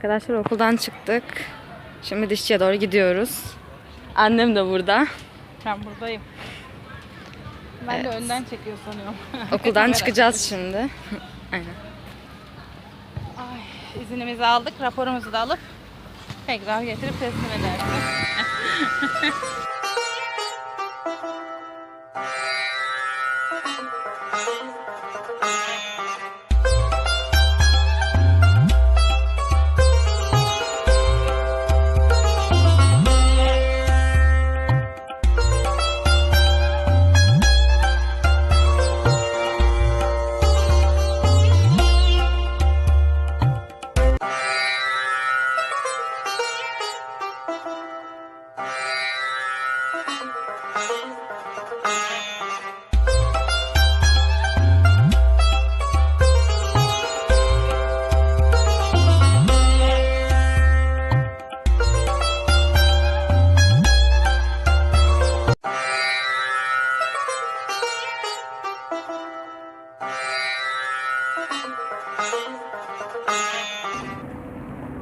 arkadaşlar okuldan çıktık. Şimdi dişçiye doğru gidiyoruz. Annem de burada. Ben buradayım. Ben de önden çekiyor sanıyorum. Okuldan çıkacağız şimdi. Aynen. Ay, izinimizi aldık, raporumuzu da alıp tekrar getirip teslim edersin.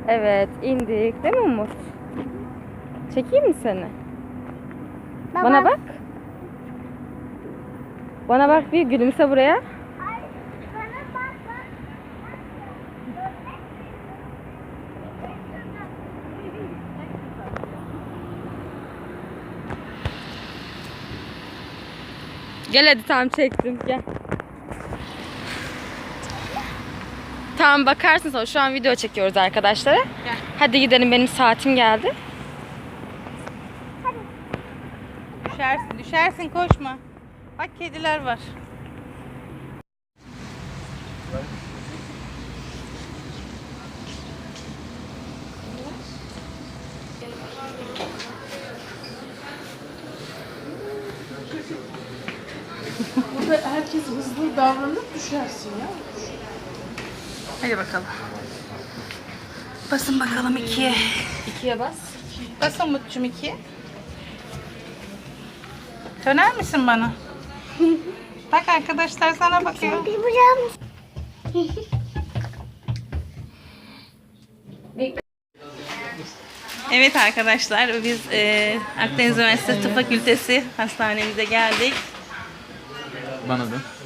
Evet indik değil mi Umut? Çekeyim mi seni? Bana bak. Bana bak bir gülümse buraya. Gel hadi tamam çektim gel. Tamam bakarsın sonra. Şu an video çekiyoruz arkadaşlara. Gel. Hadi gidelim benim saatim geldi. Düşersin, düşersin koşma. Bak kediler var. Düşersin ya. Hadi bakalım. Basın bakalım ikiye. İkiye bas. Basın Mutçum ikiye. Döner misin bana? Bak arkadaşlar sana bakıyor. Evet arkadaşlar biz e, Akdeniz Üniversitesi Tıp Fakültesi hastanemize geldik. Bana da.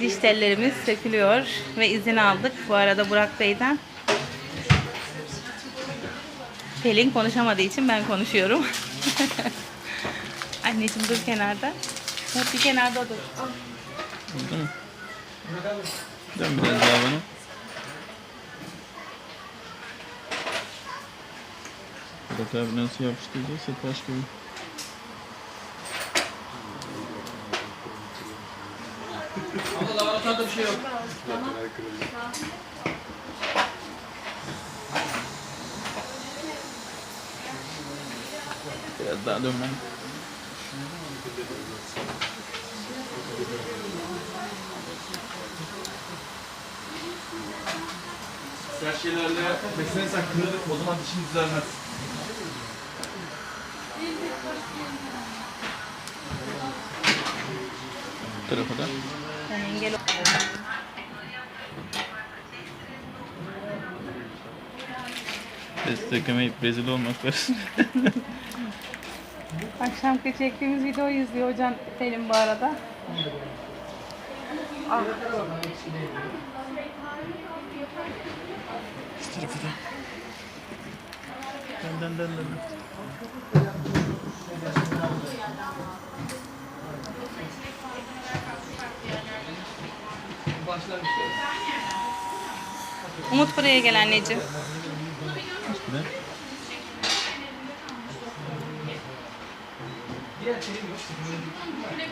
Diş tellerimiz sökülüyor ve izin aldık bu arada Burak Bey'den. Pelin konuşamadığı için ben konuşuyorum. Anneciğim dur kenarda. Hep bir kenarda dur. Mu? Dön biraz daha bana. Burak abi nasıl yapıştıracaksa taş gibi. Biraz daha dön bana. Her şeylerle beslenirsen kırılır, o zaman dişin düzelmez. Tarafa da. Ben engel Desteklemeyip rezil olmak var. Akşamki çektiğimiz videoyu izliyor hocam Pelin bu arada. Şu tarafa da. Dön dön dön dön. Umut buraya gel anneciğim. Ne?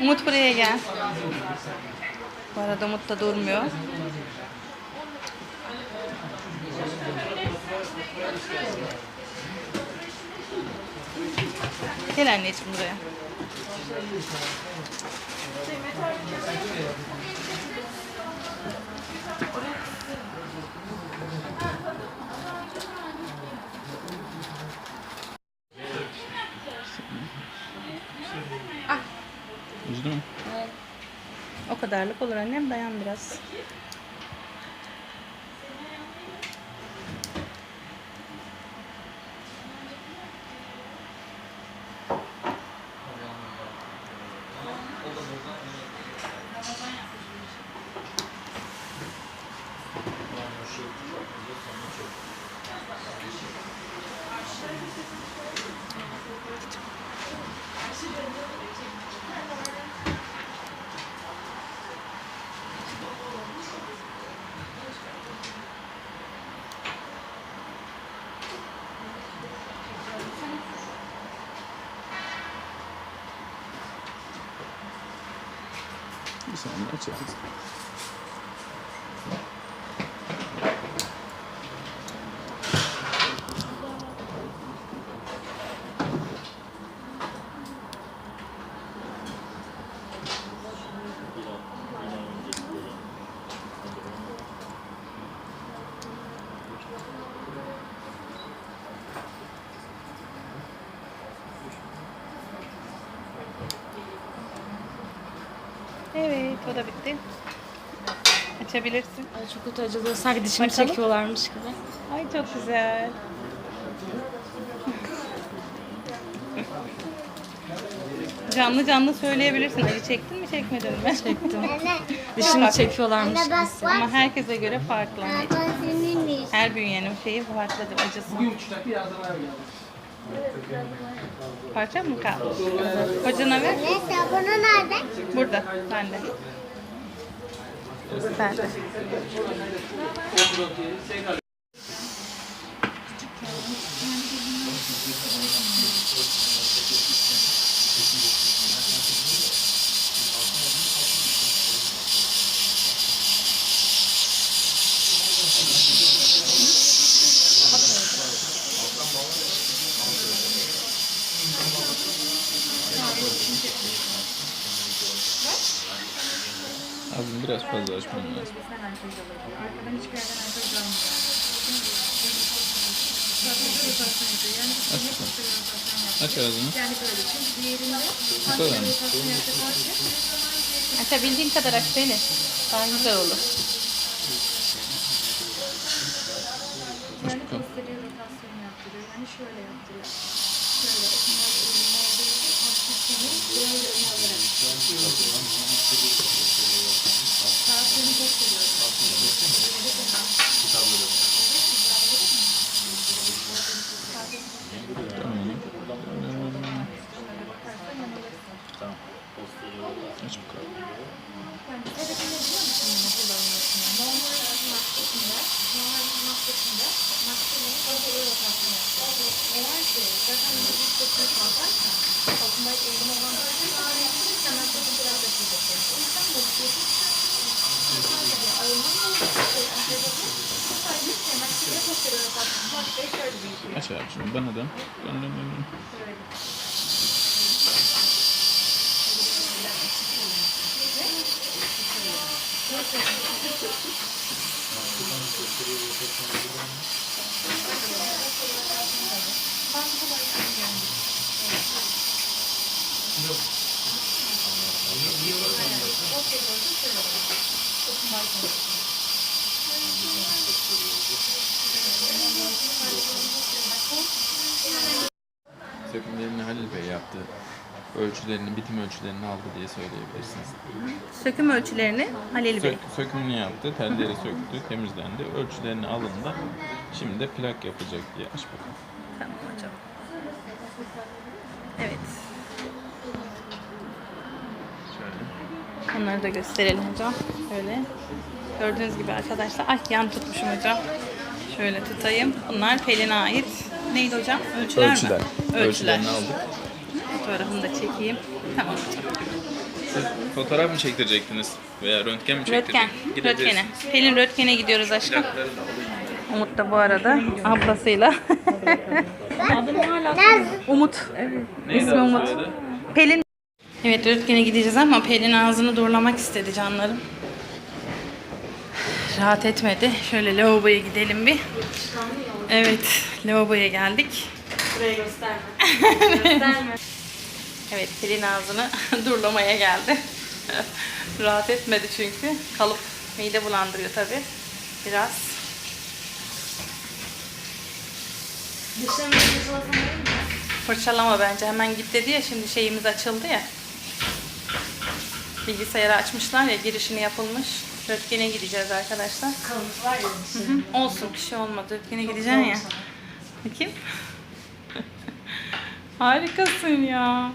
Umut buraya gel. Bu arada Umut da durmuyor. Gel anneciğim buraya. Üzdü mü? O kadarlık olur annem dayan biraz. Isso é um o da bitti. Açabilirsin. Ay çok kötü acıdı. Sanki dişimi Bakalım. çekiyorlarmış gibi. Ay çok güzel. Canlı canlı söyleyebilirsin. Acı çektin mi çekmedin mi? Çektim. Dişimi çekiyorlarmış gibi. Ama herkese göre farklı. Her bünyenin şeyi farklıdır acısı. Parça mı kaldı? Hocana ver. Ne sabunu nerede? Burada. Bende. Bende. Abim biraz fazla açmam lazım. Aç bakalım. Aç ağzını. Bu kadar mı? Açabildiğin kadar aç beni. Daha güzel olur. Aç bakalım. Tamam. Aç abi şimdi bana dön. Dön dön dön. dön. Sökümlerini Halil Bey yaptı. Ölçülerini, bitim ölçülerini aldı diye söyleyebilirsiniz. Söküm ölçülerini Halil Bey. Sök, sökümünü yaptı, telleri söktü, temizlendi. Ölçülerini alındı. Şimdi de plak yapacak diye aç bakalım. Tamam hocam. Evet. Şöyle. Onları da gösterelim hocam. Böyle. Gördüğünüz gibi arkadaşlar. Ay yan tutmuşum hocam. Şöyle tutayım. Bunlar Pelin'e ait. Neydi hocam? Ölçüler, Ölçüler. mi? Ölçüler. Ölçülerini aldık. Fotoğrafını da çekeyim. Tamam hocam. Siz fotoğraf mı çektirecektiniz? Veya röntgen mi Röntgen. çektirecektiniz? Röntgene. Pelin Röntgen'e gidiyoruz aşkım. Umut da bu arada ablasıyla. Umut. Neydi İsmi Umut. Pelin. Evet Röntgen'e gideceğiz ama Pelin ağzını doğrulamak istedi canlarım. Rahat etmedi. Şöyle lavaboya gidelim bir. Evet, lavaboya geldik. Buraya gösterme. gösterme. Evet, Pelin ağzını durlamaya geldi. Rahat etmedi çünkü. Kalıp mide bulandırıyor tabi. Biraz. Dişlerimi? Fırçalama bence. Hemen git dedi ya şimdi şeyimiz açıldı ya. Bilgisayarı açmışlar ya girişini yapılmış. Röntgene gideceğiz arkadaşlar. Kalıntı var ya. Hı, Olsun bir şey olmadı. Röntgene gideceksin ya. Bakayım. Harikasın ya.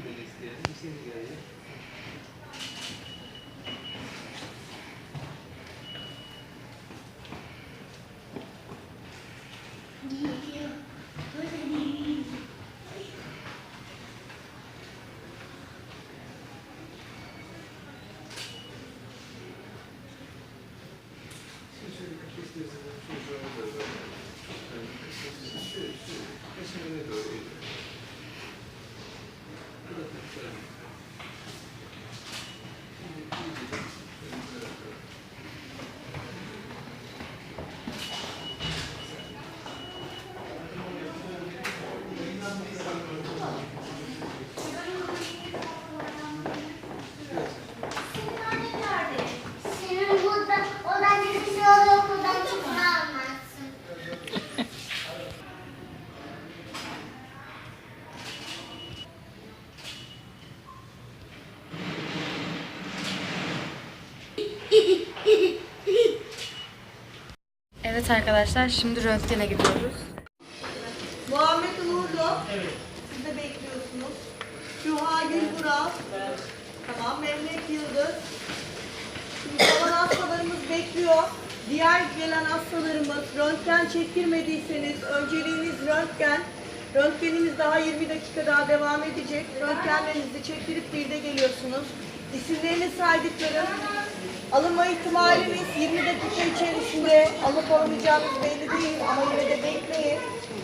Silver, Evet arkadaşlar şimdi röntgene gidiyoruz. Muhammed Uğurlu. Evet. Siz de bekliyorsunuz. Şuha Gülbural. Tamam. Mehmet Yıldız. Şimdi kalan hastalarımız bekliyor. Diğer gelen hastalarımız röntgen çektirmediyseniz önceliğiniz röntgen. Röntgenimiz daha 20 dakika daha devam edecek. Röntgenlerinizi çektirip bir de geliyorsunuz. İsimlerini saydıklarım alınma ihtimaliniz 20 dakika içerisinde alıp alamayacağınız belli değil ama yine de bekleyin.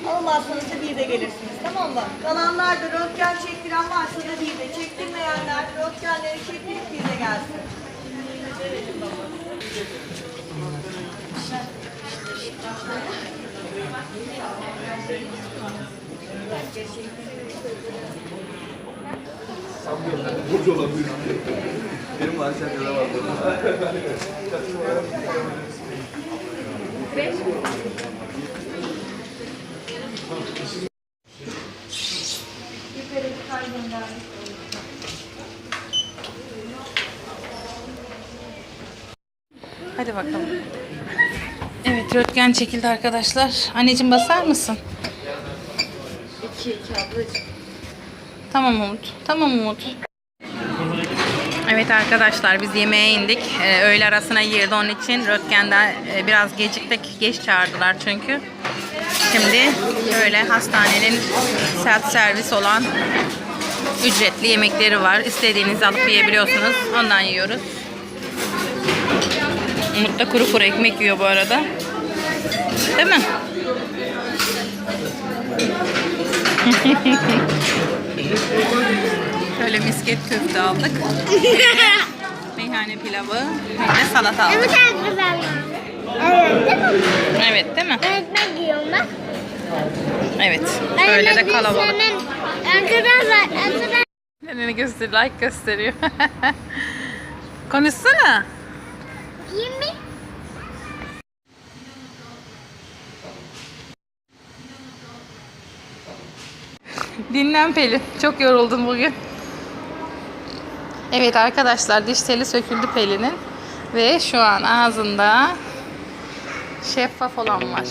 Almazsanız da bir de gelirsiniz tamam mı? Kalanlar da röntgen çektiren varsa da bir de çektirmeyenler röntgenleri çektirip bir de gelsin. Benim var sen de var. Hadi bakalım. Evet röntgen çekildi arkadaşlar. Anneciğim basar mısın? 2 2 ablacığım. Tamam Umut. Tamam Umut. Evet arkadaşlar biz yemeğe indik. Ee, öğle arasına girdi onun için röntgende biraz geciktik. Geç çağırdılar çünkü. Şimdi böyle hastanenin self servis olan ücretli yemekleri var. İstediğinizi alıp yiyebiliyorsunuz. Ondan yiyoruz. Umut da kuru kuru ekmek yiyor bu arada. Değil mi? Şöyle misket köfte aldık. Meyhane pilavı. De salata aldık. Evet arkadaşlar. Evet. Evet değil mi? Ekmek yiyorum bak. Evet. Ben Böyle de kalabalık. Arkadaşlar, arkadaşlar. Neneni göster, like gösteriyor. Konuşsana. Yiyeyim mi? Dinlen Pelin. Çok yoruldum bugün. Evet arkadaşlar diş teli söküldü Pelin'in. Ve şu an ağzında şeffaf olan var.